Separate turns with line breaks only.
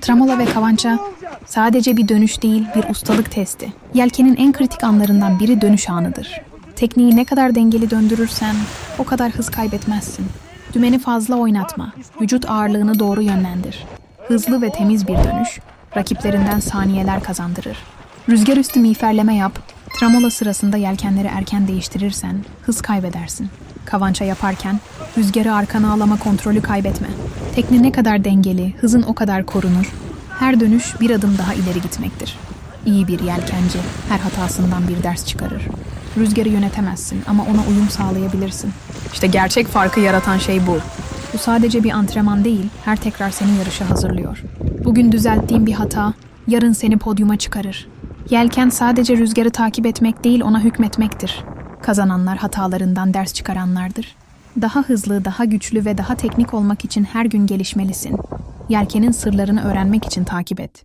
Tramola ve kavança sadece bir dönüş değil, bir ustalık testi. Yelkenin en kritik anlarından biri dönüş anıdır. Tekniği ne kadar dengeli döndürürsen o kadar hız kaybetmezsin. Dümeni fazla oynatma, vücut ağırlığını doğru yönlendir. Hızlı ve temiz bir dönüş, rakiplerinden saniyeler kazandırır. Rüzgar üstü miğferleme yap, tramola sırasında yelkenleri erken değiştirirsen hız kaybedersin. Kavança yaparken rüzgarı arkana alama kontrolü kaybetme. Tekne ne kadar dengeli, hızın o kadar korunur. Her dönüş bir adım daha ileri gitmektir. İyi bir yelkenci her hatasından bir ders çıkarır. Rüzgarı yönetemezsin ama ona uyum sağlayabilirsin. İşte gerçek farkı yaratan şey bu. Bu sadece bir antrenman değil, her tekrar seni yarışa hazırlıyor. Bugün düzelttiğin bir hata, yarın seni podyuma çıkarır. Yelken sadece rüzgarı takip etmek değil, ona hükmetmektir. Kazananlar hatalarından ders çıkaranlardır. Daha hızlı, daha güçlü ve daha teknik olmak için her gün gelişmelisin. Yelkenin sırlarını öğrenmek için takip et.